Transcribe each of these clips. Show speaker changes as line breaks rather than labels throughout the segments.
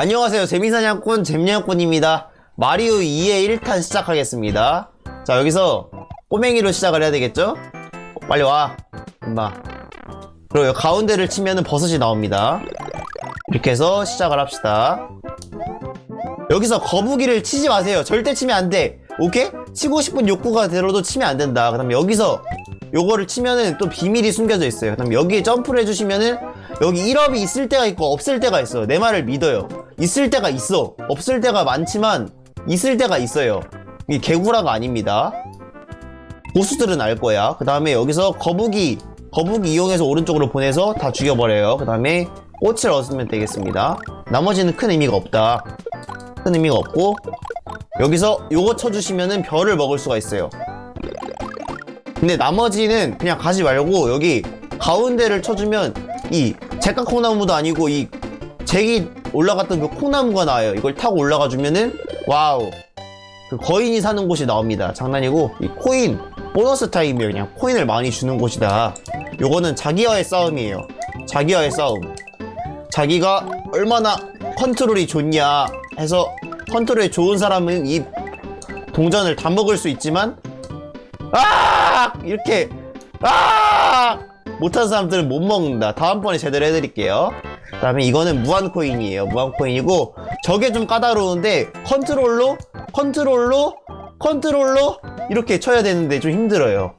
안녕하세요. 재미사냥꾼 잼냥꾼입니다. 마리오 2의 1탄 시작하겠습니다. 자, 여기서 꼬맹이로 시작을 해야 되겠죠? 빨리 와. 임마. 그리고 가운데를 치면은 버섯이 나옵니다. 이렇게 해서 시작을 합시다. 여기서 거북이를 치지 마세요. 절대 치면 안 돼. 오케이? 치고 싶은 욕구가 들어도 치면 안 된다. 그 다음에 여기서 요거를 치면은 또 비밀이 숨겨져 있어요. 그 다음에 여기에 점프를 해주시면은 여기 1업이 있을 때가 있고 없을 때가 있어요. 내 말을 믿어요. 있을 때가 있어. 없을 때가 많지만 있을 때가 있어요. 이게 개구라가 아닙니다. 고수들은 알 거야. 그 다음에 여기서 거북이, 거북이 이용해서 오른쪽으로 보내서 다 죽여버려요. 그 다음에 꽃을 얻으면 되겠습니다. 나머지는 큰 의미가 없다. 큰 의미가 없고 여기서 요거 쳐주시면은 별을 먹을 수가 있어요. 근데 나머지는 그냥 가지 말고 여기 가운데를 쳐주면 이 제까 콩나무도 아니고 이 잭이 올라갔던 그 콩나무가 나와요. 이걸 타고 올라가 주면은 와우 그 거인이 사는 곳이 나옵니다. 장난이고 이 코인 보너스 타임이에요. 그냥 코인을 많이 주는 곳이다. 요거는 자기와의 싸움이에요. 자기와의 싸움. 자기가 얼마나 컨트롤이 좋냐 해서 컨트롤이 좋은 사람은 이 동전을 다 먹을 수 있지만 아 이렇게 아 못한 사람들은 못 먹는다. 다음번에 제대로 해드릴게요. 그 다음에 이거는 무한 코인이에요. 무한 코인이고 저게 좀 까다로운데 컨트롤로 컨트롤로 컨트롤로 이렇게 쳐야 되는데 좀 힘들어요.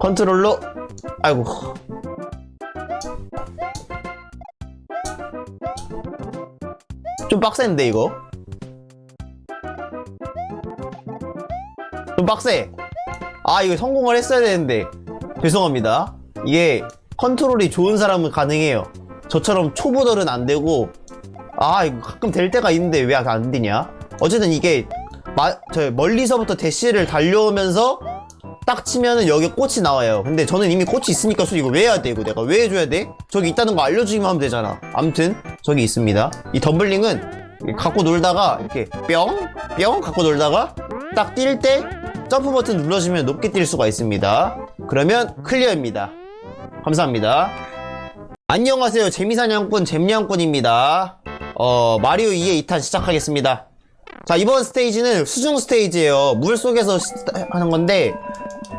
컨트롤로 아이고. 좀 빡센데 이거? 좀 빡세. 아 이거 성공을 했어야 되는데. 죄송합니다. 이게 컨트롤이 좋은 사람은 가능해요 저처럼 초보들은 안 되고 아 이거 가끔 될 때가 있는데 왜 안 되냐? 어쨌든 이게 마, 저 멀리서부터 대시를 달려오면서 딱 치면은 여기 꽃이 나와요. 근데 저는 이미 꽃이 있으니까 수 이거 왜 해야 돼 이거 내가 왜 해줘야 돼? 저기 있다는 거 알려주기만 하면 되잖아. 암튼 저기 있습니다. 이 덤블링은 갖고 놀다가 이렇게 뿅 뿅 갖고 놀다가 딱 뛸 때 점프 버튼 눌러주면 높게 뛸 수가 있습니다. 그러면 클리어입니다. 감사합니다 안녕하세요. 재미사냥꾼 잼냥꾼입니다. 어 마리오 2의 2탄 시작하겠습니다. 자 이번 스테이지는 수중 스테이지예요. 물 속에서 시- 하는 건데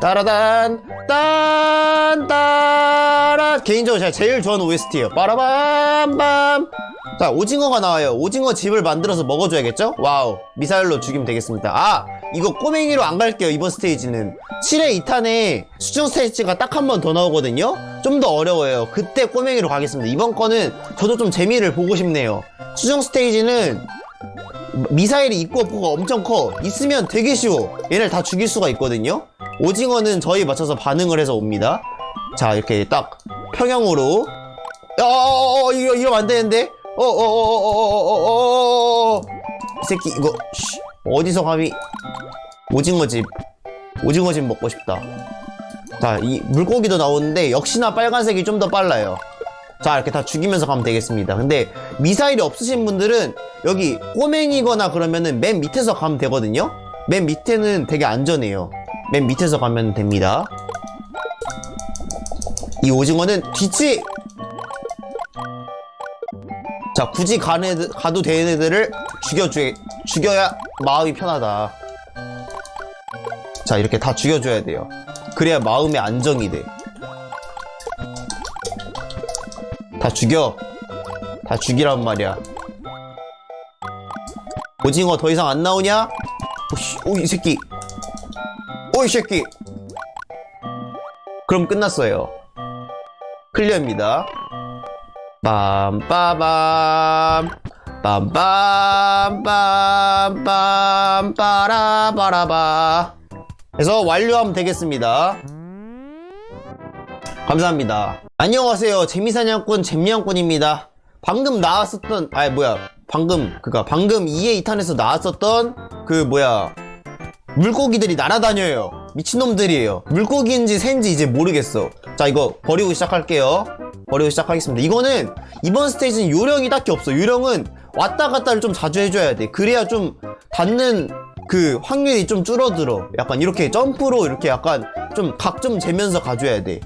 따라단 딴 따라. 개인적으로 제가 제일 좋아하는 OST예요. 빠라밤밤. 자 오징어가 나와요. 오징어 집을 만들어서 먹어줘야겠죠? 와우. 미사일로 죽이면 되겠습니다. 아 이거 꼬맹이로 안 갈게요 이번 스테이지는 7회 2탄에 수중 스테이지가 딱 한 번 더 나오거든요 좀 더 어려워요 그때 꼬맹이로 가겠습니다 이번 거는 저도 좀 재미를 보고 싶네요 수중 스테이지는 미사일이 있고 없고가 엄청 커 있으면 되게 쉬워 얘를 다 죽일 수가 있거든요 오징어는 저희 맞춰서 반응을 해서 옵니다 자 이렇게 딱 평형으로 어어어 이러 이러면 안 되는데 어어어어어어어어어이 새끼 이거 씨, 어디서 감히 오징어집 오징어집 먹고 싶다. 자 이 물고기도 나오는데 역시나 빨간색이 좀 더 빨라요. 자 이렇게 다 죽이면서 가면 되겠습니다. 근데 미사일이 없으신 분들은 여기 꼬맹이거나 그러면은 맨 밑에서 가면 되거든요? 맨 밑에는 되게 안전해요. 맨 밑에서 가면 됩니다. 이 오징어는 뒤치! 자 굳이 가는 애들, 가도 되는 애들을 죽여줘 죽여야 마음이 편하다 자 이렇게 다 죽여줘야 돼요 그래야 마음의 안정이 돼다 죽여. 다 죽이란 말이야. 오징어 더 이상 안 나오냐? 오씨, 오, 이 새끼. 오, 이 새끼. 그럼 끝났어요. 클리어입니다. 빰빠밤. 빰빰빰빰빰 빠라바라바. 해서 완료하면 되겠습니다. 감사합니다. 안녕하세요. 재미사냥꾼 잼냥꾼입니다. 방금 나왔었던, 아니, 뭐야. 방금, 그니까, 방금 2의 2탄에서 나왔었던, 그, 뭐야. 물고기들이 날아다녀요. 미친놈들이에요. 물고기인지 새인지 이제 모르겠어. 자, 이거 버리고 시작할게요. 버리고 시작하겠습니다. 이거는, 이번 스테이지는 요령이 딱히 없어. 요령은 왔다 갔다를 좀 자주 해줘야 돼. 그래야 좀 닿는 그 확률이 좀 줄어들어. 약간 이렇게 점프로 이렇게 약간 좀 각 좀 재면서 가줘야 돼.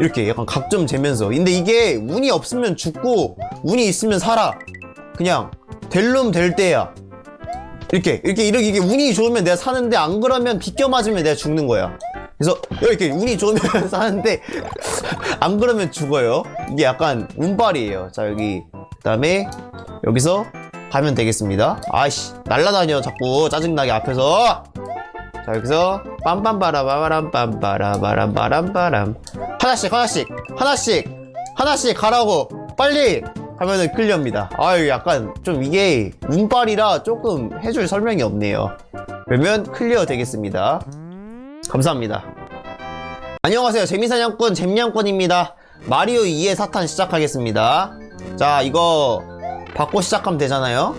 이렇게 약간 각점 재면서 근데 이게 운이 없으면 죽고 운이 있으면 살아 그냥 델룸 될 때야. 이렇게, 이렇게, 이렇게, 이게 운이 좋으면 내가 사는데, 안 그러면 비껴 맞으면 내가 죽는 거야. 그래서, 이렇게 운이 좋으면 사는데, 안 그러면 죽어요. 이게 약간 운빨이에요. 자, 여기. 그 다음에, 여기서 가면 되겠습니다. 아이씨, 날라다녀, 자꾸. 짜증나게 앞에서. 자, 여기서, 빠람빠람. 하나씩, 하나씩, 하나씩, 하나씩 가라고. 빨리! 하면은 클리어입니다. 아유, 약간 좀 이게 운빨이라 조금 해줄 설명이 없네요. 그러면 클리어 되겠습니다. 감사합니다. 안녕하세요. 재미사냥꾼 잼냥꾼입니다. 마리오 2의 사탄 시작하겠습니다. 자, 이거 받고 시작하면 되잖아요.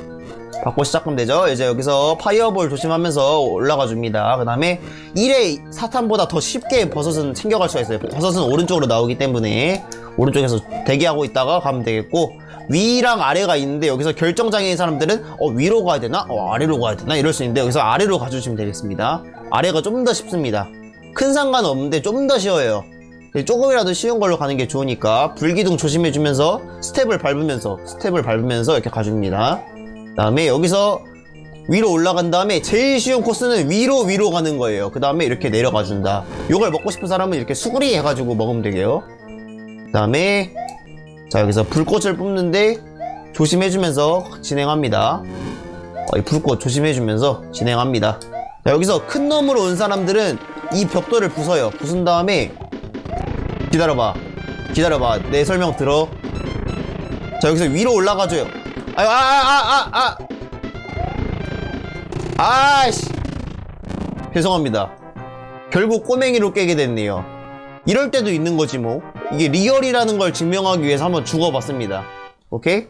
받고 시작하면 되죠. 이제 여기서 파이어볼 조심하면서 올라가 줍니다. 그 다음에 1의 사탄보다 더 쉽게 버섯은 챙겨갈 수가 있어요. 버섯은 오른쪽으로 나오기 때문에 오른쪽에서 대기하고 있다가 가면 되겠고 위랑 아래가 있는데 여기서 결정장애인 사람들은 어 위로 가야 되나? 어 아래로 가야 되나? 이럴 수 있는데 여기서 아래로 가주시면 되겠습니다. 아래가 좀 더 쉽습니다. 큰 상관 없는데 좀 더 쉬워요. 조금이라도 쉬운 걸로 가는 게 좋으니까 불기둥 조심해주면서 스텝을 밟으면서 스텝을 밟으면서 이렇게 가줍니다. 그 다음에 여기서 위로 올라간 다음에 제일 쉬운 코스는 위로 위로 가는 거예요. 그 다음에 이렇게 내려가 준다. 요걸 먹고 싶은 사람은 이렇게 수그리 해가지고 먹으면 되게요. 그 다음에 자 여기서 불꽃을 뽑는데 조심해주면서 진행합니다. 어, 이 불꽃 조심해주면서 진행합니다. 자, 여기서 큰 놈으로 온 사람들은 이 벽돌을 부숴요. 부순 다음에 기다려봐. 기다려봐. 내 설명 들어. 자 여기서 위로 올라가줘요. 아유 아아아아 아, 아, 아이씨. 죄송합니다. 결국 꼬맹이로 깨게 됐네요. 이럴 때도 있는 거지 뭐. 이게 리얼이라는 걸 증명하기 위해서 한번 죽어봤습니다. 오케이?